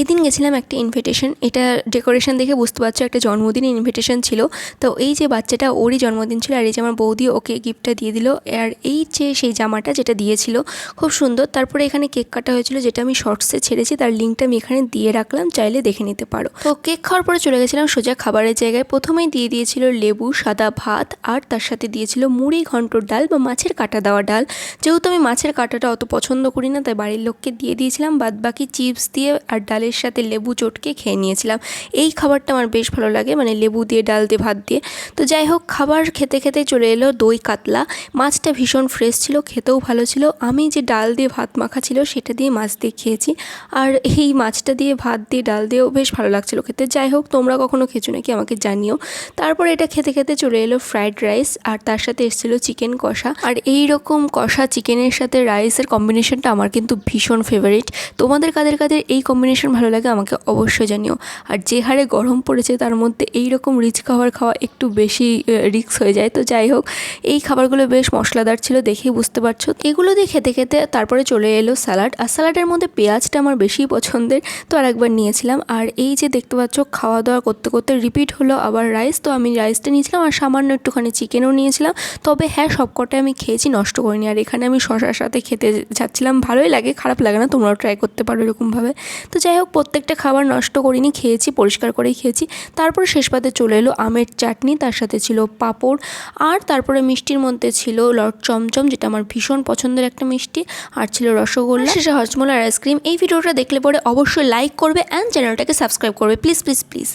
এদিন গেছিলাম একটা ইনভিটেশন এটা ডেকোরেশন দেখে বুঝতে পারছ, একটা জন্মদিনের ইনভিটেশন ছিল। তো এই যে বাচ্চাটা, ওরই জন্মদিন ছিল, আর এই যে আমার বৌদি ওকে গিফটটা দিয়ে দিল, আর এই যে সেই জামাটা যেটা দিয়েছিল, খুব সুন্দর। তারপরে এখানে কেক কাটা হয়েছিল, যেটা আমি শর্টসে ছেড়েছি, তার লিঙ্কটা আমি এখানে দিয়ে রাখলাম, চাইলে দেখে নিতে পারো। তো কেক খাওয়ার পরে চলে গেছিলাম সোজা খাবারের জায়গায়। প্রথমেই দিয়ে দিয়েছিল লেবু, সাদা ভাত, আর তার সাথে দিয়েছিল মুড়ি, ঘন্টর ডাল বা মাছের কাটা দেওয়া ডাল। যেহেতু আমি মাছের কাটাটা অত পছন্দ করি না, তাই বাড়ির লোককে দিয়ে দিয়েছিলাম বাদ বাকি চিপস দিয়ে আর ডালের সাথে লেবু চটকে খেয়ে নিয়েছিলাম। এই খাবারটা আমার বেশ ভালো লাগে মানে লেবু দিয়ে, ডাল দিয়ে, ভাত দিয়ে। তো যাই হোক, খাবার খেতে খেতে চলে এলো দই কাতলা। মাছটা ভীষণ ফ্রেশ ছিল, খেতেও ভালো ছিল। আমি যে ডাল দিয়ে, ভাত মাখা ছিল, সেটা দিয়ে মাছ দিয়ে খেয়েছি। আর এই মাছটা দিয়ে, ভাত দিয়ে, ডাল দিয়েও বেশ ভালো লাগছিল খেতে। যাই হোক, তোমরা কখনো খেয়েছো নাকি আমাকে জানিও। তারপরে এটা খেতে খেতে চলে এলো ফ্রাইড রাইস আর তার সাথে এসেছিল চিকেন কষা। আর এই রকম কষা চিকেনের সাথে রাইসের কম্বিনেশনটা আমার কিন্তু ভীষণ ফেভারিট তোমাদের কাদের কাদের এই কম্বিনেশন ভালো লাগে, আমাকে অবশ্যই জানিও। আর যে হারে গরম পড়েছে, তার মধ্যে এই রকম রিচ খাবার খাওয়া একটু বেশি রিক্স হয়ে যায়। তো যাই হোক, এই খাবারগুলো বেশ মশলাদার ছিল দেখেই বুঝতে পারছ। এগুলো দিয়ে খেতে খেতে তারপরে চলে এলো স্যালাড। আর স্যালাডের মধ্যে পেঁয়াজটা আমার বেশি পছন্দের, তো আর একবার নিয়েছিলাম। আর এই যে দেখতে পাচ্ছ খাওয়া দাওয়া করতে করতে রিপিট হলো আবার রাইস তো আমি রাইসটা নিয়েছিলাম আর সামান্য একটুখানি চিকেনও নিয়েছিলাম। তবে হ্যাঁ সবকটাই আমি খেয়েছি, নষ্ট করিনি। আর এখানে আমি শশার সাথে খেতে যাচ্ছিলাম। ভালোই লাগে, খারাপ লাগে না, তোমরাও ট্রাই করতে পারো এরকমভাবে। তো যাই হোক প্রত্যেকটা খাবার নষ্ট করিনি, খেয়েছি, পরিষ্কার করেই খেয়েছি। তারপর শেষ পাতে চলে এলো আমের চাটনি, তার সাথে ছিল পাঁপড়, আর তারপরে মিষ্টির মধ্যে ছিল লট চমচম, যেটা আমার ভীষণ পছন্দের একটা মিষ্টি, আর ছিল রসগোল্লা। শেষে হজমোলার আইসক্রিম এই ভিডিওটা দেখলে পরে অবশ্যই লাইক করবে অ্যান্ড চ্যানেলটাকে সাবস্ক্রাইব করবে। Please please please